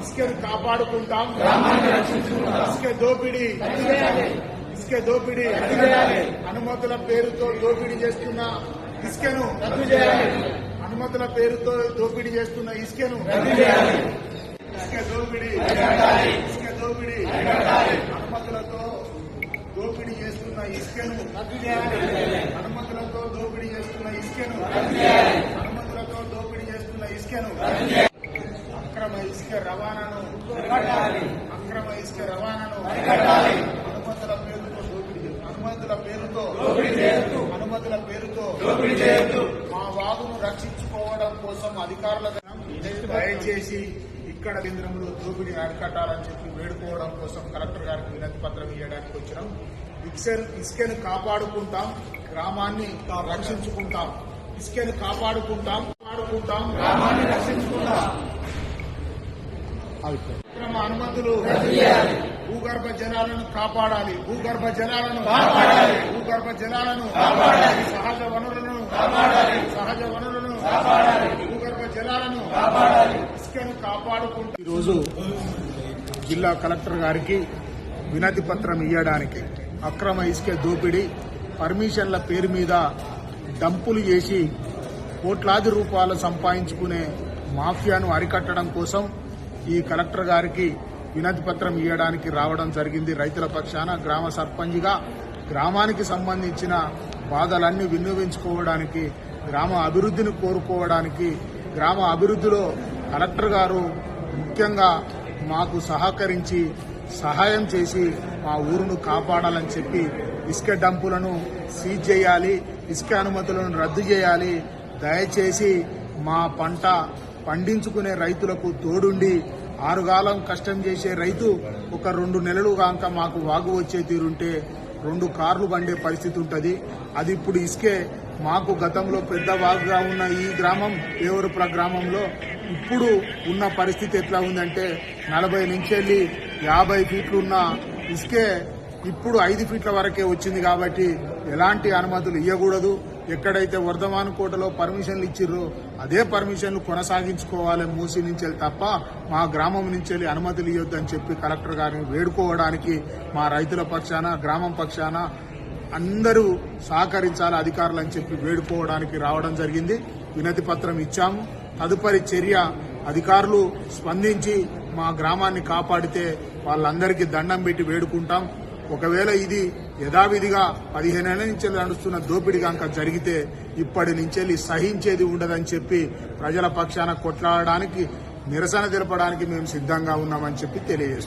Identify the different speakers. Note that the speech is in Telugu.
Speaker 1: ఇసుకను కాపాడుకుంటాం. ఇసుక దోపిడీ. ఇసుక దోపిడీ. అనుమతుల పేరుతో దోపిడీ చేస్తున్న ఇసుకను అనుమతుల పేరుతో దోపిడీ చేస్తున్న ఇసుకను ఇసుక దోపిడీ. ఇసుక దోపిడీ. అనుమతులతో దోపిడీ చేస్తున్న ఇసుకను అనుమతులతో దోపిడీ చేస్తున్న ఇసుకను అనుమతులతో దోపిడీ చేస్తున్న ఇసుకను ఇసుక రవాణాను అక్రమ ఇసుక రవాణాను అనుమతుల పేరుతో అనుమతుల పేరుతో అనుమతుల పేరుతో మా వాగును రక్షించుకోవడం కోసం అధికారుల దయచేసి ఇక్కడ కేంద్రంలో దోపిడీ అరికట్టాలని చెప్పి వేడుకోవడం కోసం కలెక్టర్ గారికి వినతి పత్రం ఇవ్వడానికి వచ్చినాం. ఇసుక ఇసుకను కాపాడుకుంటాం. గ్రామాన్ని రక్షించుకుంటాం. ఇసుకను కాపాడుకుంటాం. కాపాడుకుంటాం. గ్రామాన్ని రక్షించుకుంటాం. అక్రమ అనుమతులు భూగర్భ జలాలను కాపాడాలి. భూగర్భ జలాలను కాపాడాలి. భూగర్భ జలాలను కాపాడాలి. సహజ వనరులను కాపాడాలి. సహజ వనరులను కాపాడాలి. భూగర్భ జలాలను కాపాడాలి. ఇసుకను కాపాడుకుంటూ ఈరోజు జిల్లా కలెక్టర్ గారికి వినతి పత్రం ఇవ్వడానికి అక్రమ ఇసుక దోపిడీ పర్మిషన్ల పేరు మీద డంపులు చేసి కోట్లాది రూపాయలు సంపాదించుకునే మాఫియాను అరికట్టడం కోసం ఈ కలెక్టర్ గారికి వినతి పత్రం ఇవ్వడానికి రావడం జరిగింది. రైతుల పక్షాన గ్రామ సర్పంచ్గా గ్రామానికి సంబంధించిన బాధలన్నీ వినియోగించుకోవడానికి గ్రామ అభివృద్ధిని కోరుకోవడానికి గ్రామ అభివృద్ధిలో కలెక్టర్ గారు ముఖ్యంగా మాకు సహకరించి సహాయం చేసి మా ఊరును కాపాడాలని చెప్పి ఇసుక డంపులను సీజ్ చేయాలి ఇసుక అనుమతులను రద్దు చేయాలి. దయచేసి మా పంట పండించుకునే రైతులకు తోడుండి ఆరుగాలం కష్టం చేసే రైతు ఒక రెండు నెలలు కాక మాకు వాగు వచ్చే తీరుంటే రెండు కార్లు పండే పరిస్థితి ఉంటుంది అది ఇప్పుడు ఇసుకే. మాకు గతంలో పెద్ద వాగుగా ఉన్న ఈ గ్రామం దేవరపుర గ్రామంలో ఇప్పుడు ఉన్న పరిస్థితి ఎట్లా ఉందంటే నలభై నుంచి వెళ్ళి యాభై ఫీట్లు ఉన్న ఇసుకే ఇప్పుడు ఐదు ఫీట్ల వరకే వచ్చింది కాబట్టి ఎలాంటి అనుమతులు ఇవ్వకూడదు ఎక్కడైతే వర్ధమాన్ కోటలో పర్మిషన్లు ఇచ్చిర్రో అదే పర్మిషన్లు కొనసాగించుకోవాలి మూసి నుంచి వెళ్ళి తప్ప మా గ్రామం నుంచి వెళ్ళి అనుమతులు ఇవ్వద్దని చెప్పి కలెక్టర్ గారిని వేడుకోవడానికి మా రైతుల పక్షాన గ్రామం పక్షాన అందరూ సహకరించాలి అధికారులు అని చెప్పి వేడుకోవడానికి రావడం జరిగింది. వినతి పత్రం ఇచ్చాము. తదుపరి చర్య అధికారులు స్పందించి మా గ్రామాన్ని కాపాడితే వాళ్ళందరికీ దండం పెట్టి వేడుకుంటాం. ఒకవేళ ఇది యథావిధిగా పదిహేనేళ్ళ నుంచి నడుస్తున్న దోపిడి కనుక జరిగితే ఇప్పటి నుంచి సహించేది ఉండదని చెప్పి ప్రజల పక్షాన కొట్లాడడానికి నిరసన తెలపడానికి మేము సిద్ధంగా ఉన్నామని చెప్పి తెలియజేస్తున్నాం.